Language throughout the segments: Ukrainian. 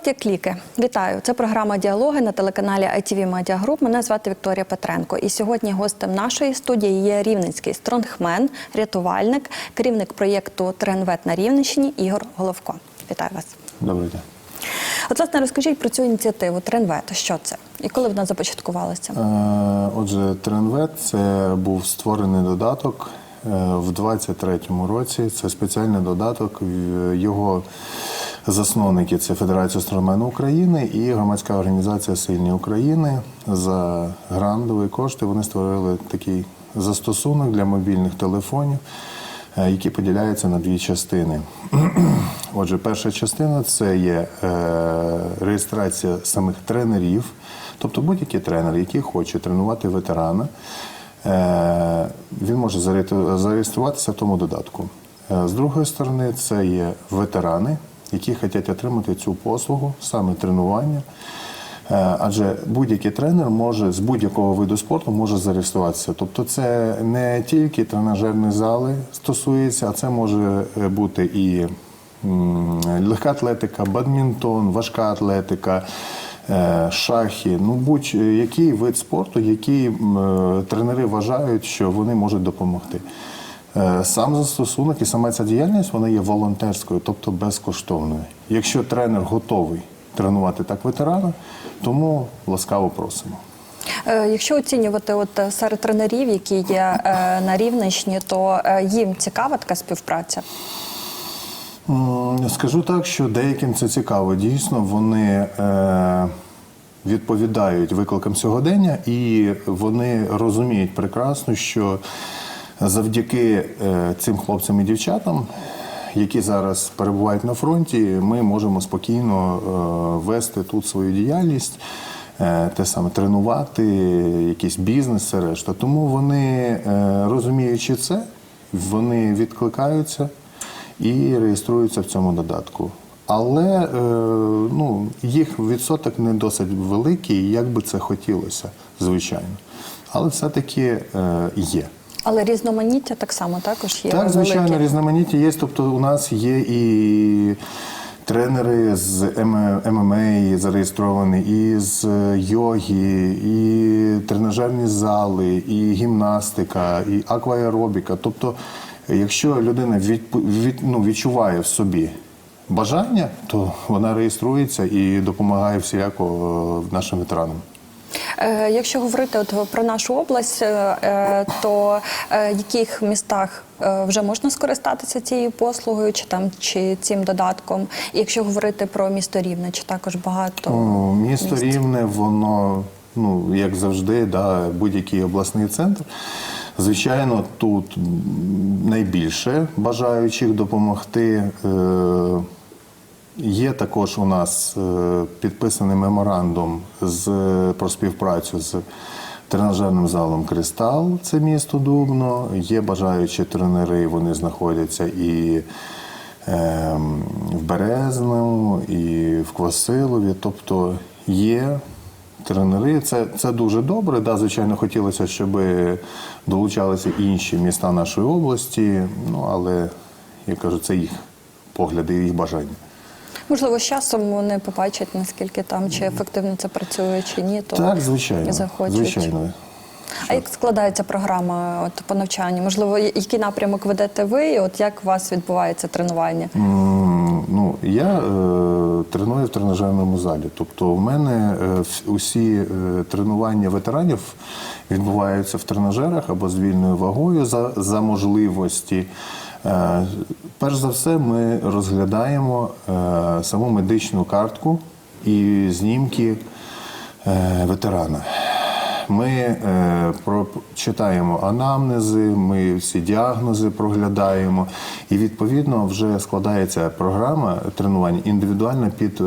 Спорт як ліки. Вітаю! Це програма Діалоги на телеканалі ITV Media Group. Мене звати Вікторія Петренко. І сьогодні гостем нашої студії є рівненський стронгмен, рятувальник, керівник проєкту Тренвет на Рівненщині Ігор Головко. Вітаю вас. Добрий день. От, власне, розкажіть про цю ініціативу Тренвет. Що це? І коли вона започаткувалася? Е, Отже, Тренвет це був створений додаток е, в 23-му році. Це спеціальний додаток. Його засновники це Федерація стромену України і громадська організація Сильні України. За грантові кошти вони створили такий застосунок для мобільних телефонів, е, який поділяється на дві частини. Отже, перша частина це є е, реєстрація самих тренерів, тобто будь-який тренер, який хоче тренувати ветерана, е, він може заре- зареєструватися в тому додатку. З другої сторони, це є ветерани, які хочуть отримати цю послугу, саме тренування. Е, Адже будь-який тренер може з будь-якого виду спорту може зареєструватися. Тобто, це не тільки тренажерні зали стосується, а це може е, бути і легка атлетика, бадмінтон, важка атлетика, е, шахи. Ну будь-який вид спорту, який тренери вважають, що вони можуть допомогти. Е, Сам застосунок і сама ця діяльність вона є волонтерською, тобто безкоштовною. Якщо тренер готовий тренувати так ветерана, тому ласкаво просимо. Е, Якщо оцінювати от е, серед тренерів, які є на Рівненщині, то їм цікава така співпраця. Скажу так, що деяким це цікаво. Дійсно, вони відповідають викликам сьогодення, і вони розуміють прекрасно, що завдяки е, цим хлопцям і дівчатам, які зараз перебувають на фронті, ми можемо спокійно е, вести тут свою діяльність. е, Те саме тренувати, якийсь бізнес, все решта. Тому вони, розуміючи це, вони відкликаються і реєструються в цьому додатку. Але ну, їх відсоток не досить великий, як би це хотілося, звичайно. Але все-таки є. Але різноманіття так само також є. Так, звичайно, велике. різноманіття є. Тобто, у нас є і тренери з ММА зареєстровані, і з йоги, і тренажерні зали, і гімнастика, і акваеробіка. Тобто, якщо людина відп- від, ну, відчуває в собі бажання, то вона реєструється і допомагає всіляко е, нашим ветеранам. Е, Якщо говорити от про нашу область, е, е, то в яких містах вже можна скористатися цією послугою, чи там чи цим додатком? І якщо говорити про місто Рівне, чи також багато Ну, місто місць? Рівне, воно, ну, як завжди, да, будь-який обласний центр. Звичайно, тут найбільше бажаючих допомогти. Е, Є також у нас е, підписаний меморандум з, про співпрацю з тренажерним залом Кристал, це місто Дубно. Є бажаючі тренери, вони знаходяться і ем, в Березному, і в Квасилові. Тобто є тренери. Це, це дуже добре. Да, звичайно, хотілося, щоб долучалися інші міста нашої області, ну але я кажу, це їх погляди, їх бажання. Можливо, з часом вони побачать, наскільки там чи ефективно це працює, чи ні, то Так, звичайно. захочуть. Звичайно. А як складається програма от, по навчанню? Можливо, який напрямок ведете ви? І от як у вас відбувається тренування? М, Ну, я е, треную в тренажерному залі. Тобто, в мене е, усі е, тренування ветеранів відбуваються в тренажерах або з вільною вагою за, за можливості. Е, перш за все, ми розглядаємо е, саму медичну картку і знімки е, ветерана. Ми е, про, читаємо анамнези, ми всі діагнози проглядаємо, і відповідно вже складається програма тренувань індивідуальна під е,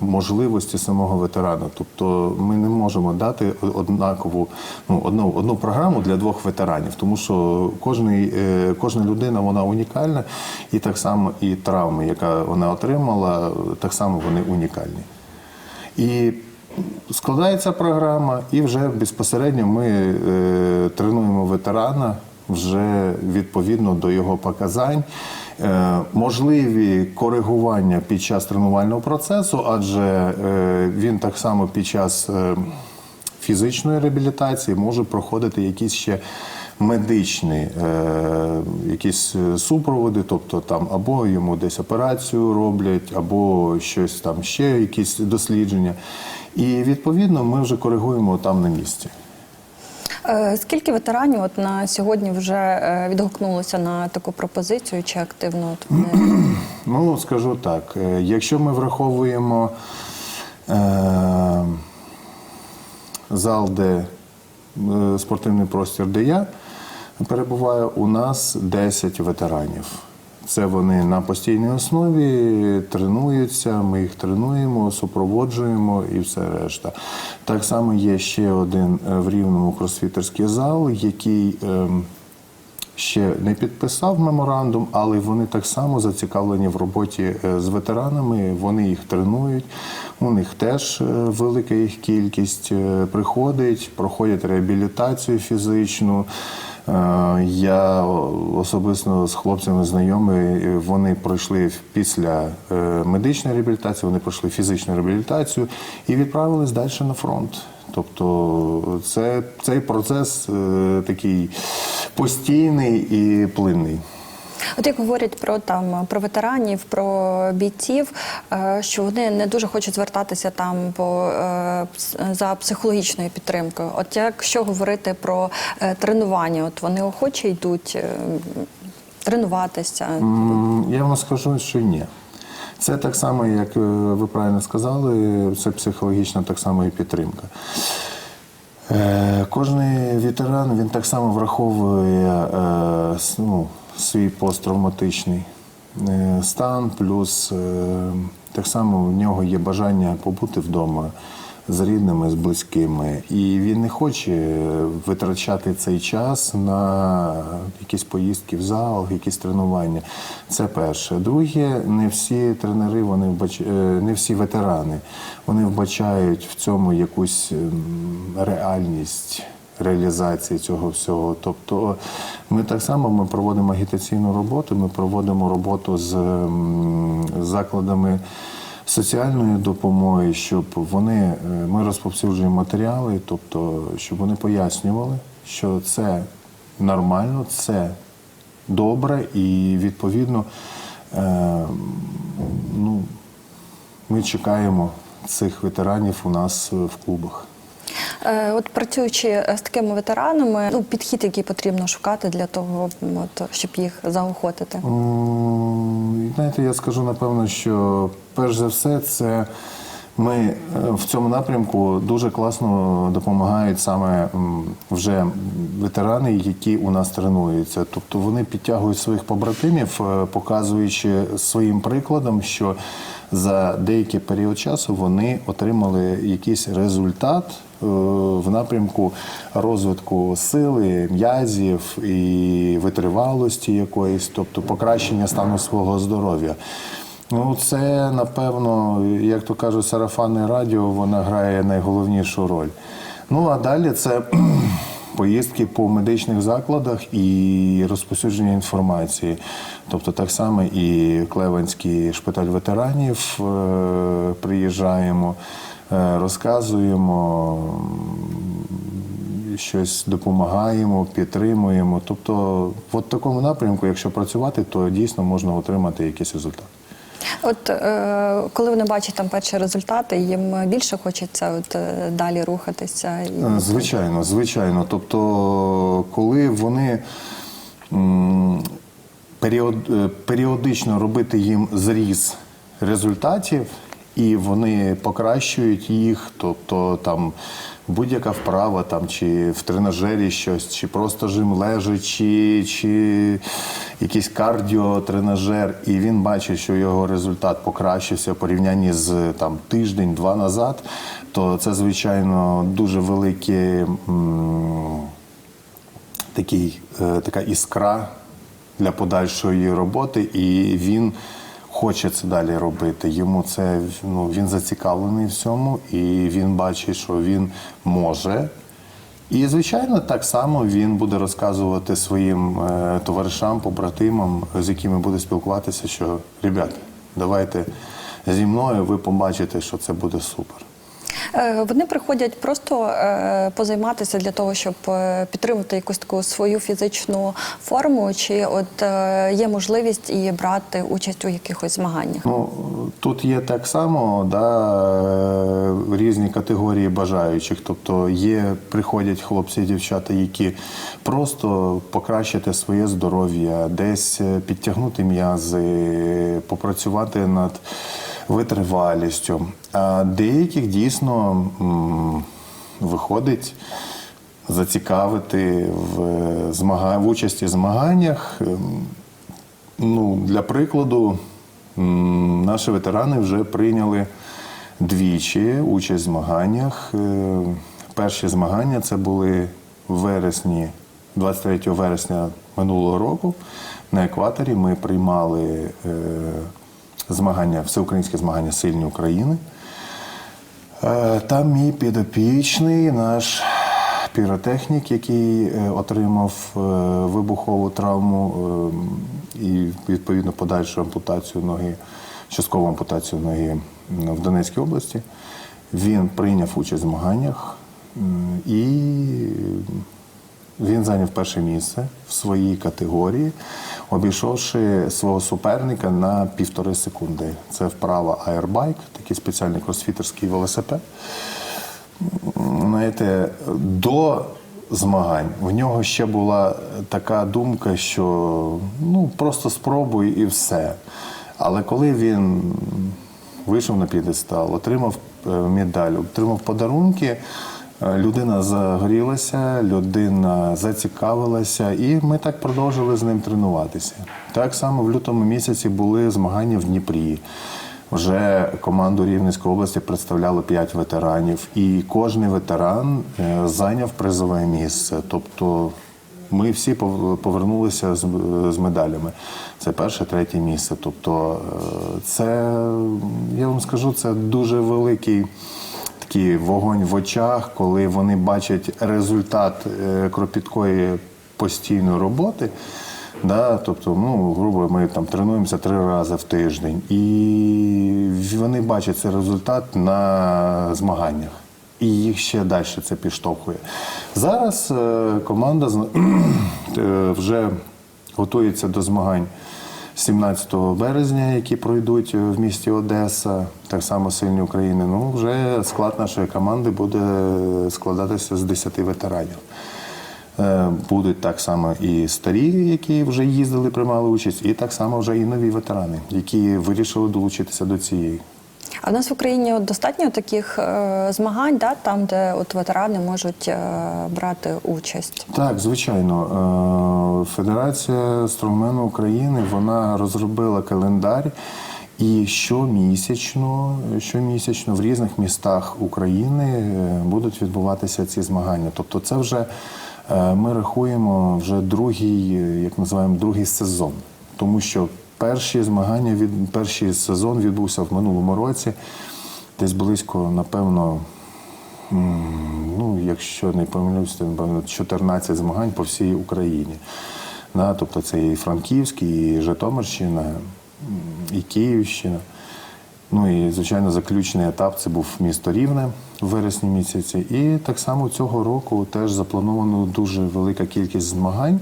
можливості самого ветерана. Тобто ми не можемо дати однакову ну, одну, одну програму для двох ветеранів, тому що кожний, е, кожна людина вона унікальна, і так само і травми, яка вона отримала, так само вони унікальні. І складається програма, і вже безпосередньо ми е, тренуємо ветерана вже відповідно до його показань. Е, Можливі коригування під час тренувального процесу, адже е, він так само під час фізичної реабілітації може проходити якісь ще медичні е, якісь е, супроводи, тобто там або йому десь операцію роблять, або щось там ще, якісь дослідження. І відповідно ми вже коригуємо там на місці. Е, Скільки ветеранів от на сьогодні вже е, відгукнулося на таку пропозицію чи активно от вони Ну, скажу так, якщо ми враховуємо е, зал, де е, спортивний простір, де я перебуваю, у нас 10 ветеранів. Це вони на постійній основі тренуються, ми їх тренуємо, супроводжуємо і все решта. Так само є ще один е, в рівному кросфітерський зал, який. Ще не підписав меморандум, але вони так само зацікавлені в роботі е, з ветеранами. Вони їх тренують. У них теж е, велика їх кількість е, приходить, проходять реабілітацію фізичну. Я особисто з хлопцями знайомий. Вони пройшли після медичної реабілітації, вони пройшли фізичну реабілітацію і відправились далі на фронт. Тобто це, цей процес е, такий постійний і плинний. От як говорять про там про ветеранів, про бійців, е, що вони не дуже хочуть звертатися там по е, за психологічною підтримкою. От якщо говорити про е, тренування, от вони охоче йдуть тренуватися. Я вам скажу, що ні. Це так само, як е, ви правильно сказали, це психологічна так само і підтримка. Е, Кожний ветеран він так само враховує е, ну, свій посттравматичний стан, плюс так само в нього є бажання побути вдома з рідними, з близькими. І він не хоче витрачати цей час на якісь поїздки в зал, якісь тренування. Це перше. Друге, не всі тренери, вони вбач... е, не всі ветерани, вони вбачають в цьому якусь ем, реальність. Реалізації цього всього. Тобто ми так само ми проводимо агітаційну роботу, ми проводимо роботу з ем, закладами соціальної допомоги, щоб вони е, ми розповсюджуємо матеріали, тобто, щоб вони пояснювали, що це нормально, це добре і відповідно е, ну, ми чекаємо цих ветеранів у нас в клубах. Е, От працюючи е, з такими ветеранами, ну підхід, який потрібно шукати для того, от, щоб їх заохотити. М, Знаєте, я скажу напевно, що перш за все, це ми е, в цьому напрямку дуже класно допомагають саме вже ветерани, які у нас тренуються. Тобто вони підтягують своїх побратимів, показуючи своїм прикладом, що за деякий період часу вони отримали якийсь результат в напрямку розвитку сили, м'язів і витривалості якоїсь, тобто покращення стану свого здоров'я. Ну, це напевно, як то кажуть, сарафанне радіо, вона грає найголовнішу роль. Ну а далі це поїздки по медичних закладах і розповсюдження інформації. Тобто, так само і Клеванський шпиталь ветеранів е, приїжджаємо, е, розказуємо щось допомагаємо, підтримуємо. Тобто, в такому напрямку, якщо працювати, то дійсно можна отримати якийсь результат. От е, коли вони бачать там перші результати, їм більше хочеться от, е, далі рухатися. І... Е, Звичайно, звичайно. Тобто, коли вони м, період, е, періодично робити їм зріз результатів, і вони покращують їх, тобто там будь-яка вправа, там чи в тренажері щось, чи просто жим лежачи, чи якийсь кардіотренажер, і він бачить, що його результат покращився в порівнянні з там тиждень-два назад, то це звичайно дуже велике. м, такий, е, така іскра для подальшої роботи, і він хоче це далі робити. Йому це ну, він зацікавлений в цьому, і він бачить, що він може. І, звичайно, так само він буде розказувати своїм е, товаришам, побратимам, з якими буде спілкуватися, що ребята, давайте зі мною, ви побачите, що це буде супер. Е, Вони приходять просто е, позайматися для того, щоб е, підтримати якусь таку свою фізичну форму, чи от є можливість і брати участь у якихось змаганнях? Ну, тут є так само да, різні категорії бажаючих. Тобто є, приходять хлопці дівчата, які просто покращити своє здоров'я, десь підтягнути м'язи, попрацювати над витривалістю. А деяких дійсно виходить зацікавити в, змага... в участі в змаганнях. Ем, Ну, для прикладу, наші ветерани вже прийняли двічі участь в змаганнях. Е, Перші змагання це були в вересні, 23 вересня минулого року. На екваторі ми приймали е, змагання, всеукраїнське змагання Сильні України. Е, Там мій підопічний, наш піротехнік, який е, отримав е, вибухову травму і відповідно подальшу ампутацію ноги, часткову ампутацію ноги в Донецькій області. Він прийняв участь в змаганнях і він зайняв перше місце в своїй категорії, обійшовши свого суперника на півтори секунди. Це вправа Airbike, такий спеціальний кросфітерський велосипед. Знаєте, до змагань в нього ще була така думка, що ну просто спробуй і все. Але коли він вийшов на п'єдестал, отримав е, медаль, отримав подарунки, людина загорілася, людина зацікавилася, і ми так продовжили з ним тренуватися. Так само в лютому місяці були змагання в Дніпрі. Вже команду Рівненської області представляло 5 ветеранів, і кожен ветеран е, зайняв призове місце. Тобто ми всі пов- повернулися з, з медалями. Це перше, третє місце. Тобто, е, це я вам скажу, це дуже великий такий вогонь в очах, коли вони бачать результат е, кропіткої постійної роботи. Да, тобто, ну, грубо, ми там тренуємося три рази в тиждень, і вони бачать цей результат на змаганнях. І їх ще далі це підштовхує. Зараз е, команда е, вже готується до змагань 17 березня, які пройдуть в місті Одеса, так само сильні України. Ну, вже склад нашої команди буде складатися з 10 ветеранів. Е, Будуть так само і старі, які вже їздили, приймали участь, і так само вже і нові ветерани, які вирішили долучитися до цієї. А в нас в Україні от достатньо таких е, змагань, да, там, де от ветерани можуть е, брати участь. Так, звичайно. Е, Федерація стронгмену України вона розробила календар. І щомісячно, щомісячно в різних містах України е, будуть відбуватися ці змагання. Тобто, це вже е, ми рахуємо вже другий, е, як називаємо, другий сезон, тому що перші змагання від перший сезон відбувся в минулому році, десь близько, напевно, ну, якщо не помилюсь, то, напевно, 14 змагань по всій Україні. Да, тобто це і Франківськ, і Житомирщина, і Київщина. Ну і, звичайно, заключний етап це був місто Рівне в вересні місяці. І так само цього року теж заплановано дуже велика кількість змагань.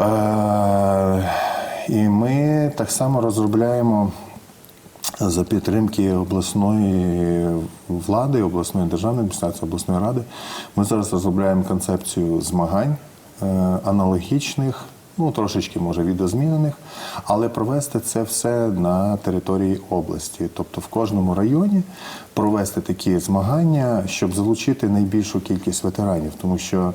Е, І ми так само розробляємо за підтримки обласної влади, обласної державної адміністрації, обласної ради. Ми зараз розробляємо концепцію змагань е, аналогічних, ну трошечки може відозмінених, але провести це все на території області, тобто в кожному районі провести такі змагання, щоб залучити найбільшу кількість ветеранів, тому що.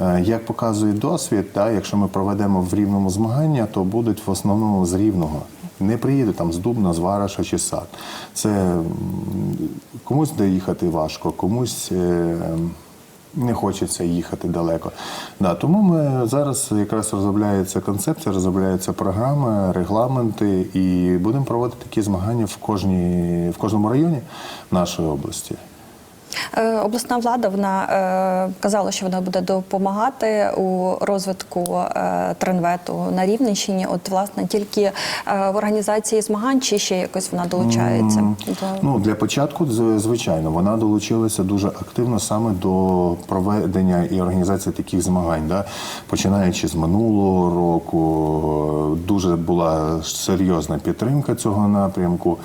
Е, Як показує досвід, да, якщо ми проведемо в рівному змагання, то будуть в основному з рівного. Не приїде там з Дубна, з Вараша чи сад. Це комусь доїхати важко, комусь е, не хочеться їхати далеко. Да, тому ми зараз якраз розробляється концепція, розробляється програма, регламенти, і будемо проводити такі змагання в, кожній, в кожному районі нашої області. Е, Обласна влада вона е, казала, що вона буде допомагати у розвитку е, тренвету на Рівненщині. От власне тільки в організації змагань чи ще якось вона долучається до Ну для початку, звичайно, вона долучилася дуже активно саме до проведення і організації таких змагань. Да? Починаючи з минулого року, дуже була серйозна підтримка цього напрямку.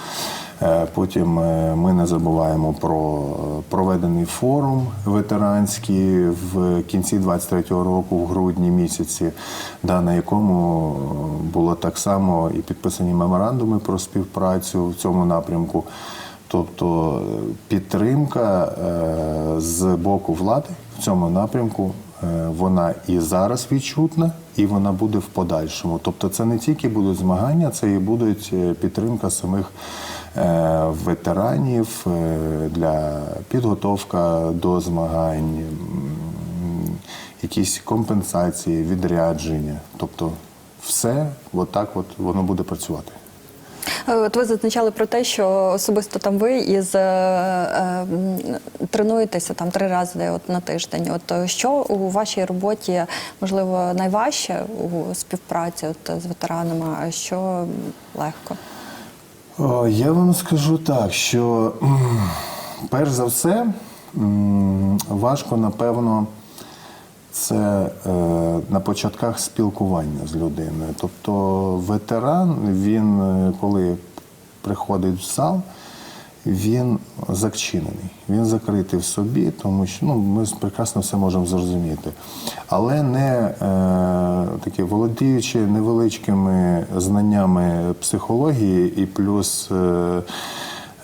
Е, Потім е, ми не забуваємо про е, проведений форум ветеранський в кінці 23-го року, в грудні місяці, да, на якому було так само і підписані меморандуми про співпрацю в цьому напрямку. Тобто підтримка з боку влади в цьому напрямку вона і зараз відчутна, і вона буде в подальшому. Тобто, це не тільки будуть змагання, це і будуть е, підтримка самих ветеранів е, для підготовка до змагань, якісь компенсації, відрядження. Тобто, все отак от воно буде працювати. Е, От ви зазначали про те, що особисто там ви із е, е, тренуєтеся там три рази от на тиждень. От е, що у вашій роботі можливо найважче у співпраці от з ветеранами, а що легко? Я вам скажу так, що перш за все важко, напевно, це е, на початках спілкування з людиною. Тобто ветеран, він е, коли приходить в зал, він закчинений, він закритий в собі, тому що ну, ми прекрасно все можемо зрозуміти. Але не е, такі володіючи невеличкими знаннями психології, і плюс е,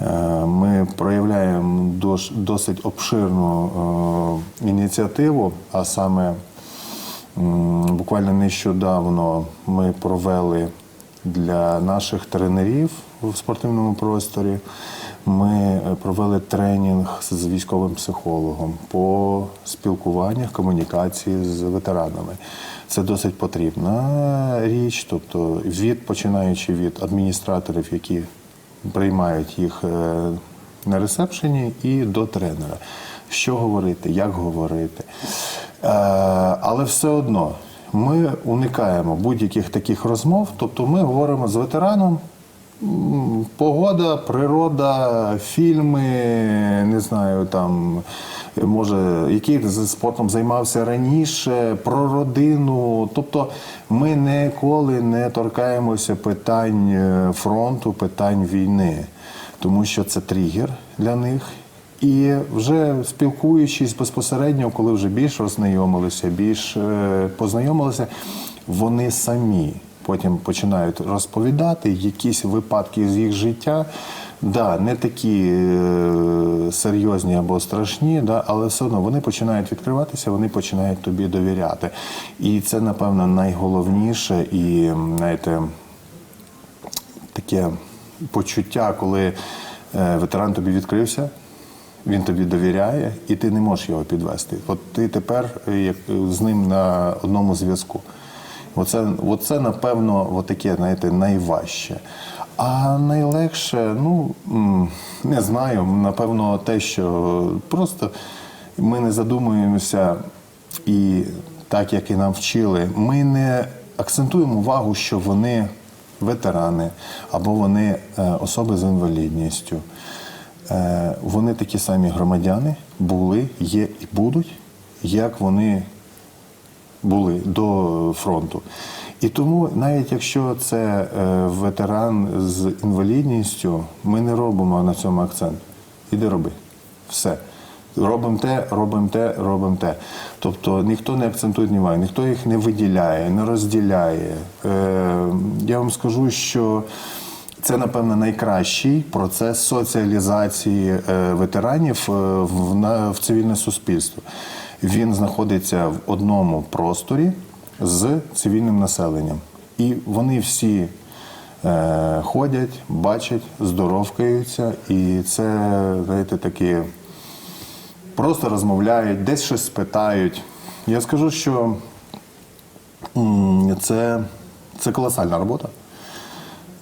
е, ми проявляємо дос- досить обширну е, ініціативу, а саме М, Буквально нещодавно ми провели для наших тренерів в спортивному просторі. Ми е, провели тренінг з військовим психологом по спілкуваннях, комунікації з ветеранами. Це досить потрібна річ, тобто від починаючи від адміністраторів, які приймають їх е, на ресепшені, і до тренера. Що говорити, як говорити. Е, Але все одно ми уникаємо будь-яких таких розмов. Тобто ми говоримо з ветераном. Погода, природа, фільми, не знаю, там може, який спортом займався раніше, про родину. Тобто ми ніколи не торкаємося питань е, фронту, питань війни, тому що це тригер для них. І вже спілкуючись безпосередньо, коли вже більш роззнайомилися, більш е, познайомилися, вони самі потім починають розповідати якісь випадки з їх життя. Да, не такі е, серйозні або страшні, да, але все одно вони починають відкриватися, вони починають тобі довіряти. І це, напевно, найголовніше і, знаєте, таке почуття, коли е, ветеран тобі відкрився, він тобі довіряє, і ти не можеш його підвести. От ти тепер е, як з ним на одному зв'язку. Оце, оце напевно, таке, знаєте, найважче. А найлегше, ну не знаю, напевно, те, що просто ми не задумуємося, і так як і нам вчили, ми не акцентуємо увагу, що вони ветерани або вони е, особи з інвалідністю. Е, Вони такі самі громадяни були, є і будуть, як вони були до фронту. І тому, навіть якщо це е, ветеран з інвалідністю, ми не робимо на цьому акцент. Іди роби. Все. Робимо те, робимо те, робимо те. Тобто ніхто не акцентує увагу, ніхто їх не виділяє, не розділяє. Е, я вам скажу, що це, напевно, найкращий процес соціалізації е, ветеранів в цивільне суспільство. Він знаходиться в одному просторі з цивільним населенням. І вони всі е, ходять, бачать, здоровкаються, і це, знаєте, такі просто розмовляють, десь щось спитають. Я скажу, що це, це колосальна робота.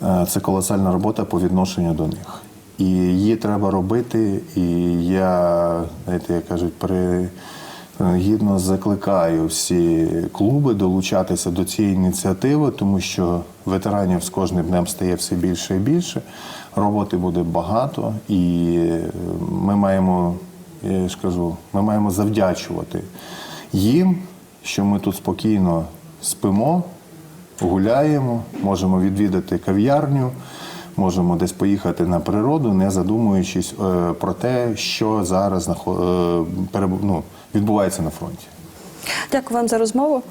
Е, Це колосальна робота по відношенню до них. і її треба робити. І я, знаєте, як кажуть, при гідно закликаю всі клуби долучатися до цієї ініціативи, тому що ветеранів з кожним днем стає все більше і більше. Роботи буде багато, і ми маємо, я ж кажу, ми маємо завдячувати їм, що ми тут спокійно спимо, гуляємо, можемо відвідати кав'ярню. Можемо десь поїхати на природу, не задумуючись е, про те, що зараз е, ну, відбувається на фронті. Дякую вам за розмову.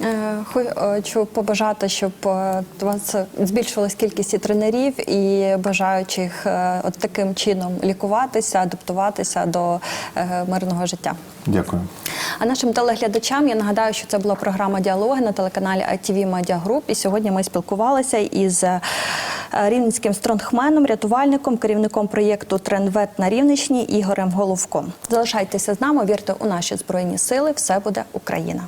Е, Хочу побажати, щоб е, у вас збільшилась кількість і тренерів і бажаючих е, от таким чином лікуватися, адаптуватися до е, мирного життя. Дякую. А нашим телеглядачам я нагадаю, що це була програма Діалоги на телеканалі ITV Media Group. І сьогодні ми спілкувалися із е, рівненським стронгменом, рятувальником, керівником проєкту Тренвет на Рівничні Ігорем Головком. Залишайтеся з нами, вірте у наші збройні сили. Все буде Україна.